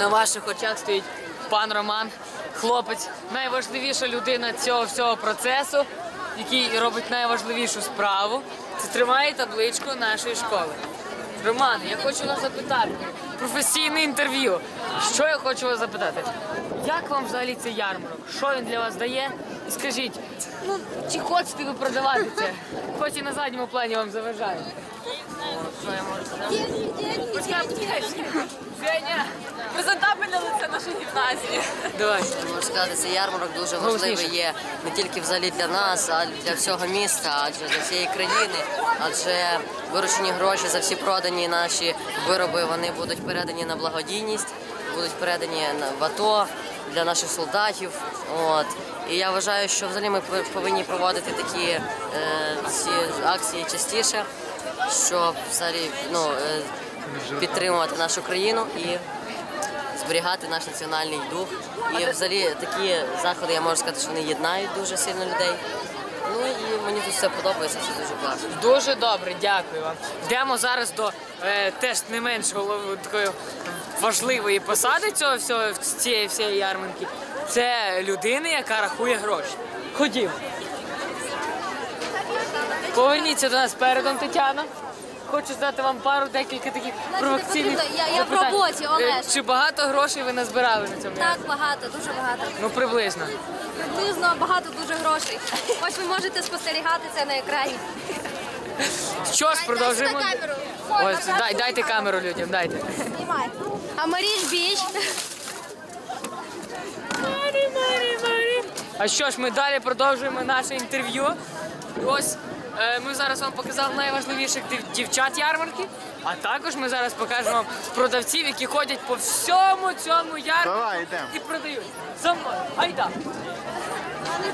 На ваших очах стоїть пан Роман, хлопець, найважливіша людина цього всього процесу, який робить найважливішу справу. Це тримає табличку нашої школи. Роман, я хочу вас запитати. Професійне інтерв'ю. Що я хочу вас запитати? Як вам взагалі цей ярмарок? Що він для вас дає? Скажіть, ну чи хочете ви продавати це? Хоч і на задньому плані вам заважає. Що я можу сказати? Почекай, почекай. Женя, презентабельне лице нашої гімназії. Давай. Можу сказати, цей ярмарок дуже важливий є не тільки взагалі для нас, а й для всього міста, адже для всієї країни. Адже виручені гроші за всі продані наші вироби вони будуть передані на благодійність, будуть передані в АТО для наших солдатів. От. І я вважаю, що взагалі ми повинні проводити такі е, ці акції частіше, щоб взагалі ну, е, підтримувати нашу країну і зберігати наш національний дух. І взагалі такі заходи, я можу сказати, що вони єднають дуже сильно людей. Ну і мені тут все подобається, це дуже класно. Дуже добре, дякую вам. Йдемо зараз до е, теж не менш голов- такої важливої посади цього всього цієї всієї ярмарки. Це людина, яка рахує гроші. Ходімо. Поверніться до нас передом, Тетяна. Хочу задати вам пару декілька таких провокаційних потрібно. Я- я в запитань. роботі, Е, Олеж. Чи багато грошей ви назбирали на цьому? Так, багато, дуже багато. Ну приблизно. Приблизно багато дуже грошей. Ось ви можете спостерігати це на екрані. Що ж, продовжуємо. Камеру. Ось, дай, дайте камеру людям, дайте. Знімай. А Маріж Біч. А що ж, ми далі продовжуємо наше інтерв'ю. Ось е, ми зараз вам показали найважливіших дів- дівчат ярмарки, а також ми зараз покажемо вам продавців, які ходять по всьому цьому ярмарку Давай, йдемо. і продають. За мною. Гайда.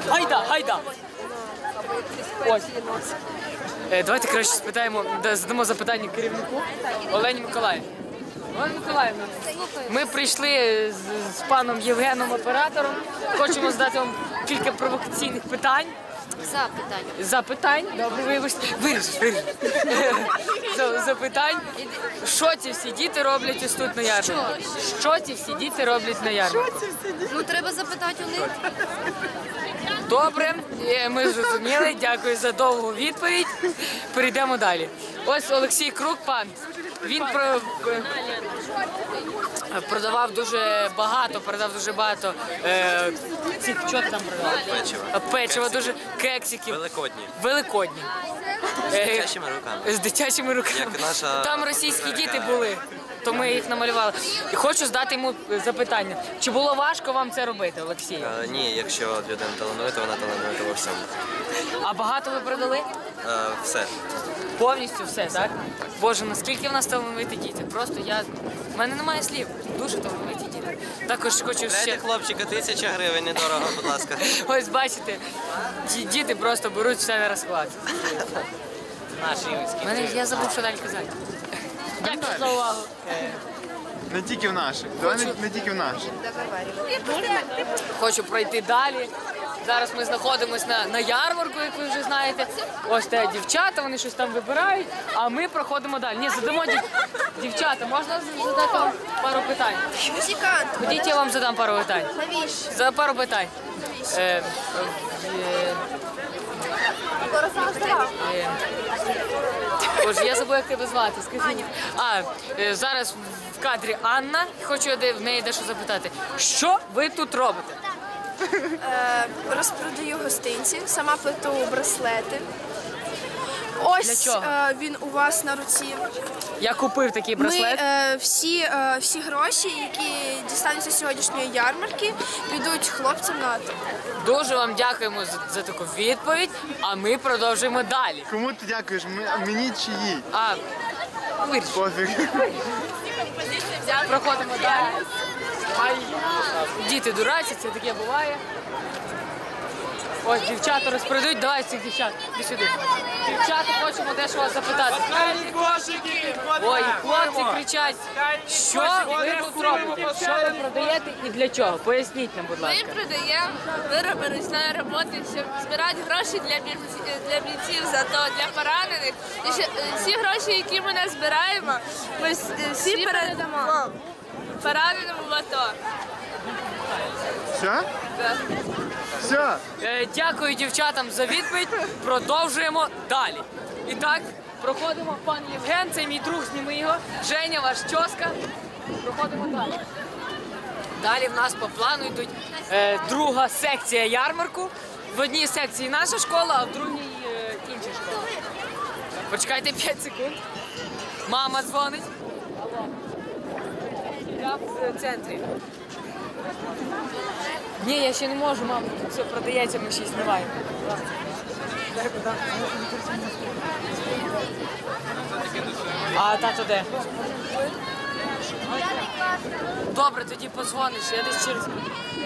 Гайда, гайда. Ось. Е, давайте краще спитаємо, да, задамо запитання керівнику Олені Миколаївні. Миколаївна, ми прийшли з, з паном Євгеном оператором. Хочемо задати вам кілька провокаційних питань. Запитання. Запитань. Добре, вибачте. Вирішиш, вирішиш. За- Запитань. Що ці всі діти роблять ось тут на ярмарку? Що ці всі діти роблять на ярмарку? Ну треба запитати у них. Добре, е, ми зрозуміли. Дякую за довгу відповідь. Перейдемо далі. Ось Олексій Крук, пан. Він про, е, продавав дуже багато, продав дуже багато е, цих ти там продав? Печиво. Печиво, дуже кексиків. Великодні. Великодні. З Е, дитячими руками. З дитячими руками. Як наша- Там російські діти були, то ми їх намалювали. І хочу задати йому запитання. Чи було важко вам це робити, Олексій? Е, ні, якщо людина талановита, вона талановита во всьому. А багато ви продали? Е, все. Повністю все, так? Боже, наскільки в нас талановиті діти? Просто я. В мене немає слів. Дуже талановиті діти. Також хочу Дайте ще. хлопчика тисяча гривень, недорого, будь ласка. Ось бачите, діти просто беруть все на розклад. Мене я забув, що далі казати. Дякую за увагу. Не тільки в наших. Давай не, не тільки в наших. Хочу пройти далі. Зараз ми знаходимося на, на ярмарку, як ви вже знаєте. Ось те дівчата, вони щось там вибирають, а ми проходимо далі. Ні, задамо дів... дівчата, можна задати вам пару питань? Музикант. Ходіть, я вам задам пару питань. Навіщо? За пару питань. Е, е, е, Боже, я забув, як тебе звати. Скажи. А, е, зараз в кадрі Анна. Хочу я де- в неї дещо запитати. Що ви тут робите? Е, розпродаю гостинці, сама плету браслети. Ось Для чого? е, він у вас на руці. Я купив такий Ми браслет. е, всі, е, всі гроші, які дістануться з сьогоднішньої ярмарки, підуть хлопцям на АТО. Дуже вам дякуємо за, за таку відповідь, а ми продовжуємо далі. Кому ти дякуєш? Мені чи їй? А. Пофіг. Проходимо далі. Діти дурачаться, таке буває. Ось дівчата розпродають, давай цих дівчат. Іди сюди. Дівчата, хочемо дещо вас запитати. Ой, хлопці кричать, що ви тут робите? Що ви продаєте і для чого? Поясніть нам, будь ласка. Ми продаємо вироби ручної роботи, щоб збирати гроші для бійців, для бійців за то, для поранених. І ще, е, всі гроші, які ми не збираємо, ми е, всі передамо пораненому в АТО. Все? Все. Е, Дякую дівчатам за відповідь. Продовжуємо далі. І так, проходимо пан Євген, це мій друг, зніми його. Женя, ваш чоска. Проходимо далі. Далі в нас по плану йдуть е, друга секція ярмарку. В одній секції наша школа, а в другій е, інша школа. Почекайте 5 секунд. Мама дзвонить. Я в центрі. Ні, я ще не можу, мама. Тут все продається, ми ще й знімаємо. А тато де? Добре, тоді подзвониш, я десь через.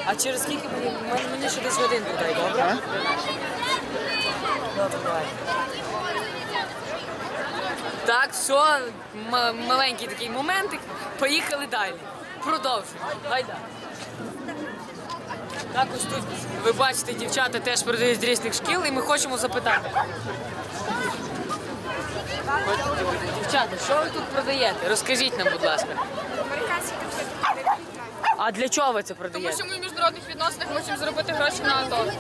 А через скільки мені? Мені, ще десь годинку дай, добре? Добре, давай. Так, все, м- маленький такий моментик. Поїхали далі. Продовжуємо. Гайда. Також тут ви бачите, дівчата теж продають з різних шкіл, і ми хочемо запитати. Дівчата, що ви тут продаєте? Розкажіть нам, будь ласка. Американські А для чого ви це продаєте? Тому що ми в міжнародних відносинах хочемо зробити гроші на АТО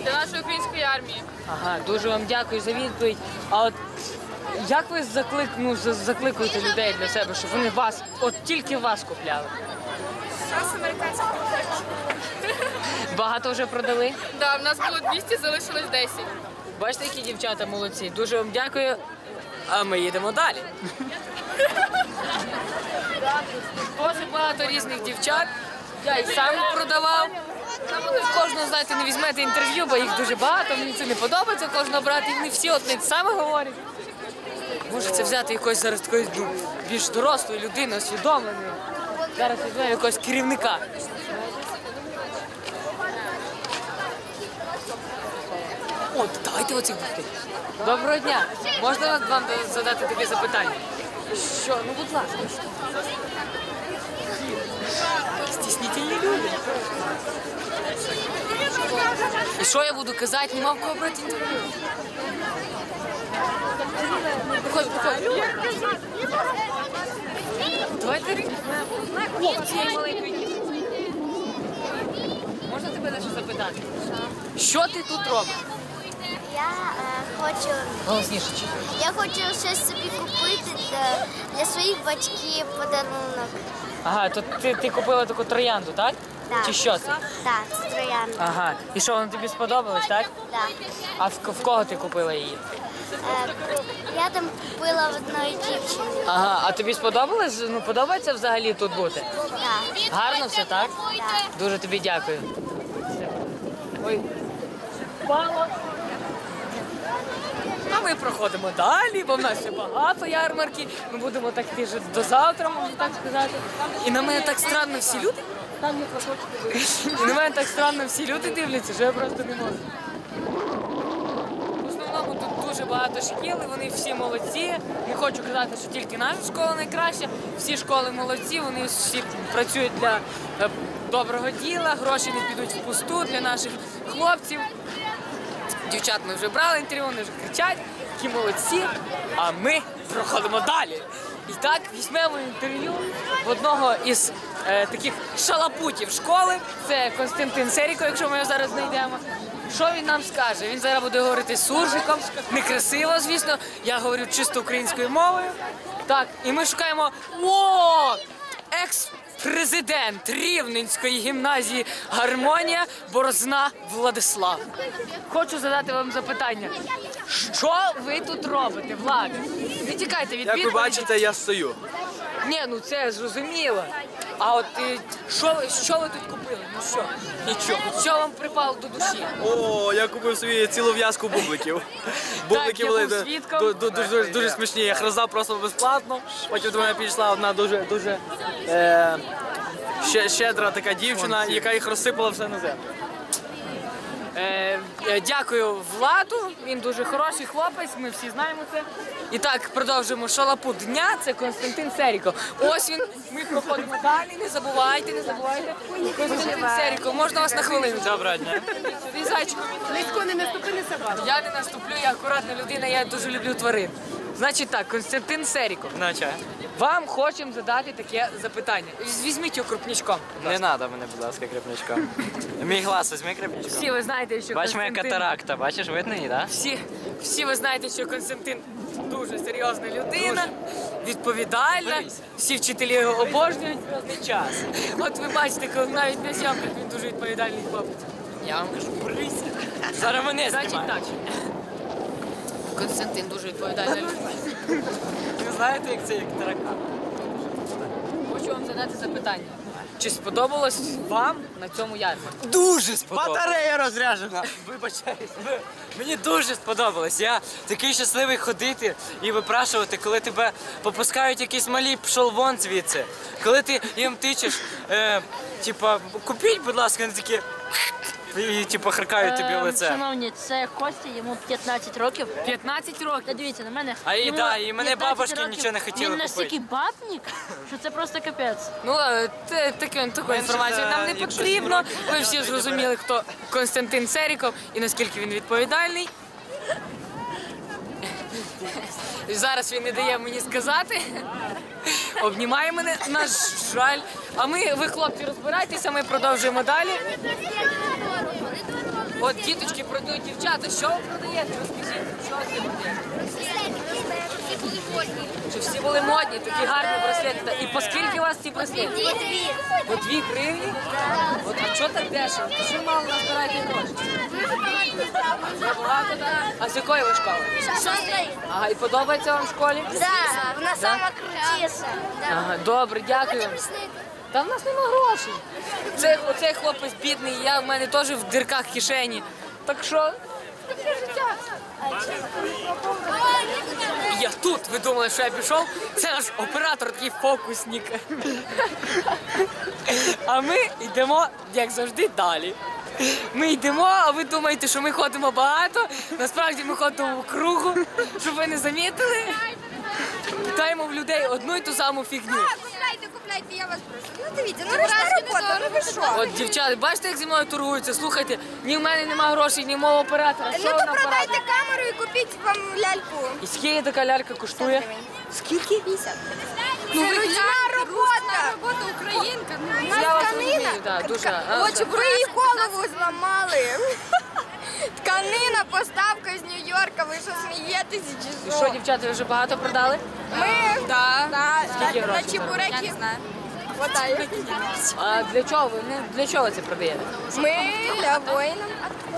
для нашої української армії. Ага, дуже вам дякую за відповідь. А от як ви заклик, ну, за- закликуєте людей для себе, щоб вони вас, от тільки вас купляли? Багато вже продали? Да, в нас було 200, залишилось 10. Бачите, які дівчата молодці. Дуже вам дякую. А ми їдемо далі. Дуже багато різних дівчат. Я і сам продавав. Кожного, знаєте, не візьмете інтерв'ю, бо їх дуже багато. Мені це не подобається кожного брати. І вони всі одне саме говорять. Може це взяти якось зараз такої ну, більш дорослої людини, усвідомленої. Зараз візьмемо якогось керівника. О, давайте оцих бухти. Доброго дня. Можна вам задати таке запитання? Що? Ну, будь ласка. Стіснітельні люди. І що я буду казати? Нема в кого брати інтерв'ю. Виходь, виходь. Давайте О, цієї маленької дівчинки. Можна тебе дещо запитати? Що ти тут робиш? Я е, хочу, Голосніше. я хочу щось собі купити для, для своїх батьків подарунок. Ага, то ти, ти купила таку троянду, так? Так. Чи що це? Так, це троянда. Ага. І що, воно тобі сподобалось, так? Так. А в, в кого ти купила її? Е, я там купила в одної дівчини. Ага, а тобі сподобалось? Ну, подобається взагалі тут бути? Так. Гарно все, так? Так. Дуже тобі дякую. Ой. Впало. А ми проходимо далі, бо в нас ще багато ярмарки. Ми будемо так вже до завтра, можна так сказати. І на мене так странно всі люди. Там не проходять. І на мене так странно всі люди дивляться, що я просто не можу. В основному тут дуже багато шкіл, і вони всі молодці. Не хочу казати, що тільки наша школа найкраща. Всі школи молодці, вони всі працюють для е, доброго діла, гроші не підуть впусту для наших хлопців. Дівчат ми вже брали інтерв'ю, вони вже кричать, які молодці. А ми проходимо далі. І так візьмемо інтерв'ю в одного із е, таких шалапутів школи. Це Константин Серіко, якщо ми його зараз знайдемо. Що він нам скаже? Він зараз буде говорити суржиком, некрасиво, звісно. Я говорю чисто українською мовою. Так, і ми шукаємо. О! Екс-президент Рівненської гімназії Гармонія Борозна Владислав. Хочу задати вам запитання. Що ви тут робите, Влад? Не тікайте від Як ви відповіді. бачите, я стою. Ні, ну це зрозуміло. А от е, що, ви- що ви тут купили? Ну що? Нічого. Що вам припало до душі? О, я купив собі цілу в'язку бубликів. Бублики були був ду- свідком. ду- ду- дуже, дуже смішні. Я їх роздав просто безплатно. Потім до мене підійшла одна дуже дуже е, щедра така дівчина, яка їх розсипала все на землю. Е, е, дякую Владу, він дуже хороший хлопець, ми всі знаємо це. І так, продовжуємо шалапут дня, це Константин Серіко. Ось він, ми проходимо далі, не забувайте, не забувайте. Константин Серіко, можна вас на хвилину? Доброго дня. Зайчику. Близько не наступи не собаку. Я не наступлю, я акуратна людина, я дуже люблю тварин. Значить так, Константин Серіко, На чай. Вам хочемо задати таке запитання. Візьміть його крупничком. Не треба мене, будь ласка, кріпничком. Мій глаз візьми кріпничком. Всі ви знаєте, що Бач, моя Константин... катаракта, бачиш, видно її, так? Всі, всі ви знаєте, що Константин дуже серйозна людина, відповідальна. Всі вчителі його обожнюють. Зв'язний час. От ви бачите, коли навіть на зйомках він дуже відповідальний хлопець. Я вам кажу, брися. Зараз мене Значить так. Константин дуже відповідальна людина. Ви знаєте, як це як таракан? Хочу вам задати запитання. Чи сподобалось вам на цьому ярмарку? Дуже сподобалось. Батарея розряджена. Вибачаюсь. Мені дуже сподобалось. Я такий щасливий ходити і випрашувати, коли тебе попускають якісь малі пшов вон звідси. Коли ти їм тичеш, е, типа, купіть, будь ласка, вони такі. І типу хрикають тобі в Ем, лице. Шановні, це Костя, йому 15 років. 15 Та років. дивіться на мене. А і Йому да, і мене 15 бабушки років. нічого не хотіли Він настільки бабник, що це просто капець. Ну, е, те- таке, таку інформацію нам не якщо потрібно. Ви всі зрозуміли, хто Константин Серіков і наскільки він відповідальний. І Зараз він не дає мені сказати. Обнімає мене, на жаль. А ми, ви, хлопці, розбирайтеся, ми продовжуємо далі. От діточки продають дівчата. Що ви продаєте? Розкажіть, що ви продаєте? Чи всі були модні, такі гарні браслети. І по скільки у вас ці браслети? По дві гривні? От а чого так дешево? То що мало назбираєте гроші? Забагато, так? А з якої ви школи? Ага, і подобається вам в школі? Да, вона сама крутіша. Ага, добре, дякую. Та в нас нема грошей. Це, оцей хлопець бідний, я в мене теж в дирках кишені. Так що. таке життя. Я тут, ви думали, що я пішов? Це наш оператор такий фокусник. А ми йдемо, як завжди, далі. Ми йдемо, а ви думаєте, що ми ходимо багато. Насправді ми ходимо в кругу, щоб ви не замітили. Питаємо в людей одну й ту саму фігню. Купляйте, купляйте, я вас прошу. Ну дивіться, ну ручна робота, ну ви що? От дівчата, бачите, як зі мною торгуються? Слухайте, ні в мене нема грошей, ні в мого оператора. Ну то вона продайте камеру і купіть вам ляльку. І скільки така лялька коштує? Скільки? 50. Ну, це ручна робота. робота українка. Ну, Я вас розумію, так, дуже. а, ви її голову зламали. Тканина, поставка з Нью-Йорка, ви що смієтесь чи І що? що, дівчата, ви вже багато продали? Ми да. на, Скільки на, на грошей чебуреки хватає. А для чого ви не для чого це продаєте? Ми для воїнів,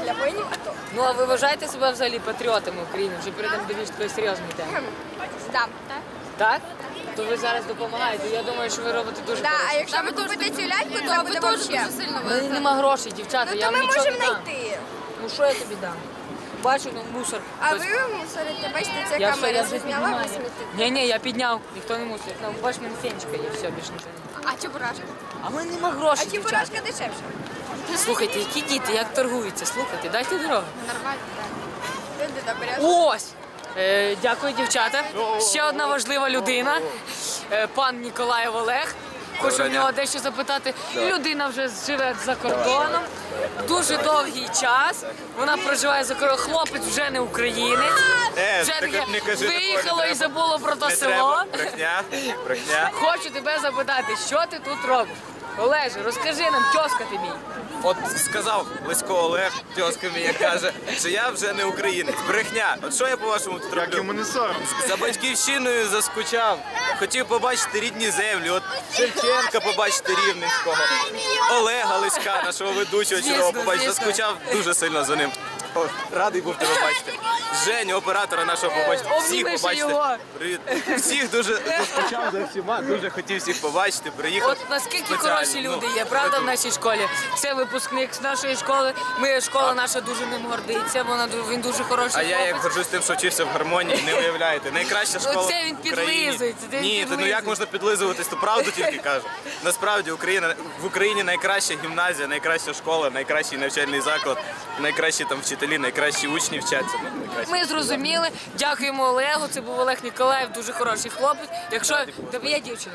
для воїнів АТО. Ну а ви вважаєте себе взагалі патріотами України? Вже перейдемо до більш такої серйозної теми. Да. Так? То ви зараз допомагаєте. Я думаю, що ви робите дуже Да, а якщо ви купите цю ляльку, то буде вообще. У мене нема грошей, дівчата, Ну я то вам ми нічого можемо не дам. знайти. Ну що я тобі дам? Бачу, ну мусор. А ви мусорите, бачите, ця Я все, камера я вже смітите. Ні, ні, я підняв, ніхто не мусить. Ну, бачиш, в мене фенечка є, все, більше нічого. не- А чебурашка? А в мене нема А грошей, дівчата. чебурашка дешевша. Слухайте, які діти, як торгуються, слухайте, дайте дорогу. Нормально, так. Люди добре. Ось! Е, дякую, дівчата. Ще одна важлива людина, е, пан Ніколаєв Олег. Хочу в нього дещо запитати. Людина вже живе за кордоном. Дуже довгий час. Вона проживає за кордоном. Хлопець вже не українець. Е, Вже так не кажи виїхало такого, не і забуло про то Не село. треба. Брехня, брехня. Хочу тебе запитати, що ти тут робиш? Олеже, розкажи нам, тьоска ти мій. От сказав Лесько Олег, тьоска мені каже, що я вже не українець. Брехня. От що я по-вашому тут роблю? Йому не соромно. За батьківщиною заскучав. Хотів побачити рідні землі. От Шевченка побачити рівненського. Олега Леська, нашого ведучого Звісно, побачити. звісно. Заскучав дуже сильно за ним. О, радий був тебе бачити. Женю, оператора нашого побачити. Всіх Обніми побачити. його. Привіт. Всіх дуже скучав за всіма, дуже хотів всіх побачити, приїхав. От наскільки спеціально. хороші Ну, люди є, правда, в нашій школі. Це випускник з нашої школи. Ми школа наша дуже ним гордиться. Вона ду- він дуже хороший. А я як хлопець. горжусь тим, що вчився в гармонії, не уявляєте. Найкраща школа Оце він в Україні. підлизується, це він Ні, ти, ну підлизується. як можна підлизуватись, то правду тільки кажу. Насправді Україна в Україні найкраща гімназія, найкраща школа, найкращий навчальний заклад, найкращі там вчителі, найкращі учні вчаться. Найкращі. Ми зрозуміли. Дякуємо Олегу. Це був Олег Ніколаєв, дуже хороший хлопець. Якщо тебе є дівчина.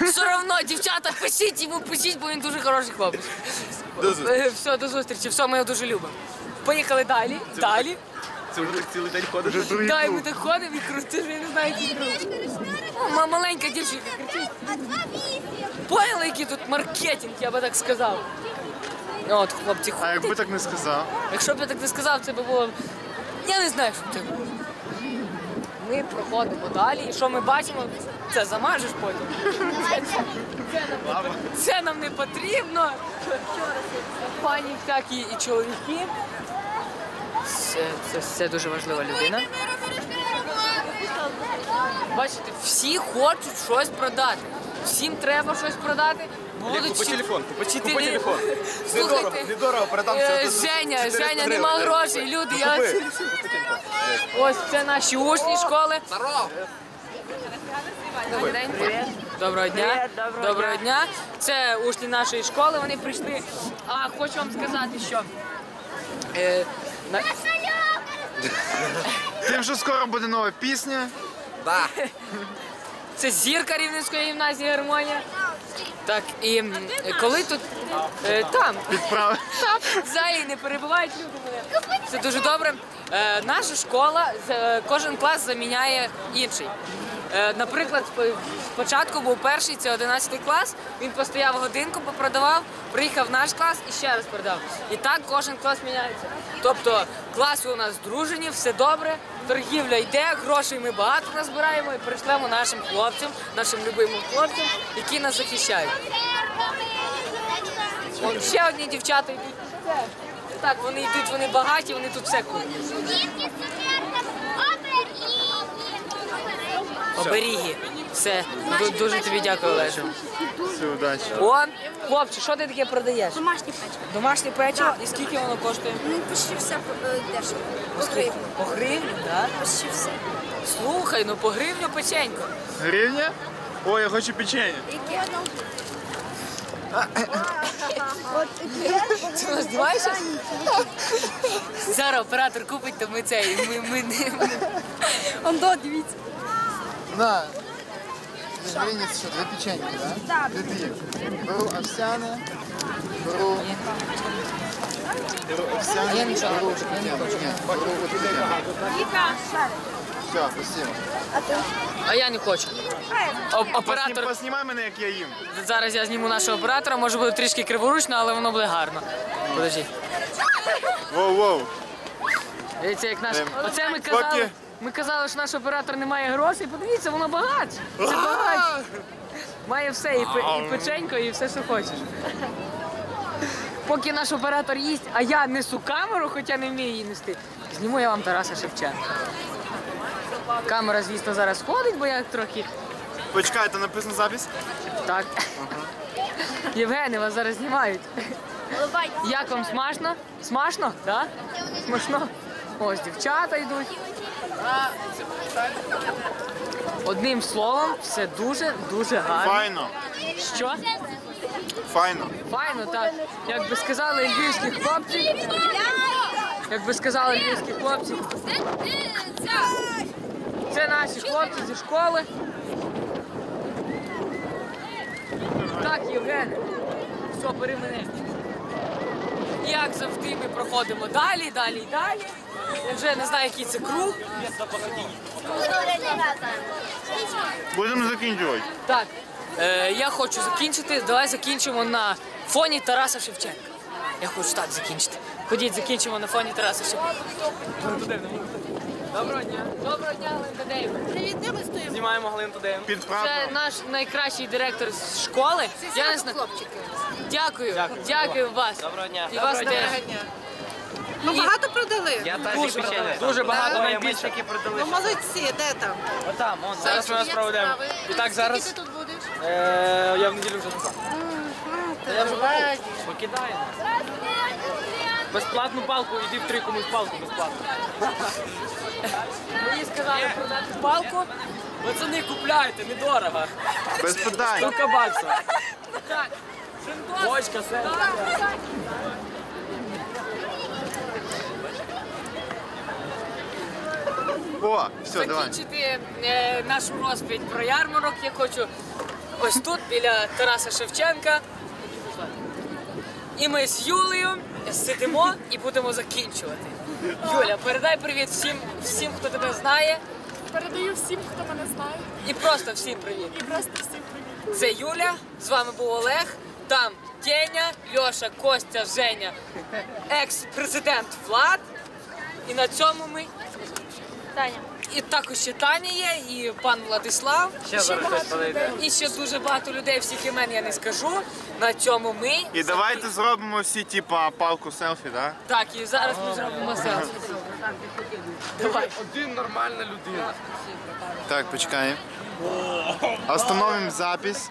Все одно, дівчата, пишіть йому, пишіть, бо він дуже хороший хлопець. До зустрічі. Е, Все, до зустрічі. Все, ми його дуже любимо. Поїхали далі. Далі. Це вже так цілий день ходиш. Далі ми так ходимо і крутимо, я не знаю, який круг. Маленька дівчинка кричить. Поняли, який тут маркетинг, я би так сказав. От, хлопці, А якби так не сказав? Якщо б я так не сказав, це би було. Я не знаю, що це було. Ми проходимо далі, і що ми бачимо, це замажеш потім. Це, це, нам, не- це нам не потрібно. Пані всякі і чоловіки. Це, це, це дуже важлива людина. Бачите, всі хочуть щось продати. Всім треба щось продати. Будуть Купи телефон, купи, купи телефон. Слухайте, Недорого, недорого, продам Е, це за Женя, Женя, нема грошей, люди. Я... Ось це наші учні школи. Добрий день. Доброго дня. Доброго дня. Це учні нашої школи. Вони прийшли. А хочу вам сказати, що. Е, на... Тим, що скоро буде нова пісня. Це зірка Рівненської гімназії гармонія. Так, і коли тут е, там взагалі не перебувають люди мене. Це дуже добре. Е, наша школа, е, кожен клас заміняє інший. Е, наприклад, сп- спочатку був перший, це 11 клас. Він постояв годинку, попродавав, приїхав в наш клас і ще раз продав. І так кожен клас міняється. Тобто класи у нас дружені, все добре, торгівля йде, грошей ми багато назбираємо і перейшлемо нашим хлопцям, нашим любимим хлопцям, які нас захищають. Вон ще одні дівчата йдуть. Так, вони йдуть, вони багаті, вони тут все куплять. Оберіги. Все. Дуже тобі дякую, Олеже. Все, удачі. О, хлопче, що ти таке продаєш? Домашні печі. Домашнє печиво? І скільки воно коштує? Ну, почти все е, дешево. По гривні. По гривні, так? Почти все. Слухай, ну по гривню печенько. Гривня? Ой, я хочу печення. Яке? Ти нас знімаєшся? Зараз оператор купить, то ми цей. Ми, ми, не- ми... Он до, дивіться. На. Це що, дві печеньки, так? Так. Дві. Беру овсяне, беру... Беру нічого беру хочу, я не таке. хочу. Ні, беру от. Все, спасибо. А я не хочу. О- оператор. поснімай мене, як я їм. Зараз я зніму нашого оператора, може буде трішки криворучно, але воно буде гарно. Подожди. Воу-воу. Дивіться, як наш. Ем, Оце ми поки- казали. Ми казали, що наш оператор не має грошей. Подивіться, воно багач. Це багач. Має все, і, і печенько, і все, що хочеш. Поки наш оператор їсть, а я несу камеру, хоча не вмію її нести. Зніму я вам Тараса Шевченка. Камера, звісно, зараз ходить, бо я трохи Почекай, там написано запис? так. Євгене, вас зараз знімають. Як вам смачно? Смачно? Так? Смачно? Ось дівчата йдуть. Одним словом, все дуже дуже гарно. Файно. Що? Файно. Файно, так. Як би сказали львівські хлопці. Як би сказали львівські хлопці. Це наші хлопці зі школи. Так, Євгене. Все, бери мене. Як завжди ми проходимо далі, далі і далі. Я вже не знаю, який це круг. Будемо закінчувати. Так, е, я хочу закінчити. Давай закінчимо на фоні Тараса Шевченка. Я хочу так закінчити. Ходіть, закінчимо на фоні Тараса Шевченка. Доброго дня. Доброго дня, Ленка Дейв. Привіт, де ми стоїмо? Знімаємо Галину Тудеєв. Під Це наш найкращий директор з школи. Я не знаю. Хлопчики. Дякую, дякую вас. Доброго дня. І вас теж. Ну багато продали. Я теж печення. Дуже багато найбільше, які продали. Ну молодці, де там? Отам, он. Зараз ми вас проведемо. І так зараз. Ти тут будеш? Е, я в неділю вже назад. Я вже покидаю. Безплатну палку, іди в три комусь палку безплатно. Мені сказали продати палку. Пацани, купляйте, недорого. Без питань. Штука бакса. Бочка, все. О, все, давай. закінчити е, нашу розповідь про ярмарок. Я хочу ось тут, біля Тараса Шевченка. І ми з Юлею сидимо і будемо закінчувати. Юля, передай привіт всім, всім, хто тебе знає. Передаю всім, хто мене знає. І просто всім привіт. І просто всім привіт. Це Юля, з вами був Олег. Там Теня, Льоша, Костя, Женя, екс-президент Влад. І на цьому ми. Таня. І також ще Таня є, і пан Владислав. Ще зараз хтось подойде. І ще дуже багато людей, всіх імен я не скажу. На цьому ми. І давайте зробимо всі, типа, палку селфі, да? Так, і зараз ми зробимо селфі. Давай. Один нормальна людина. Так, почекаємо. Остановимо запись.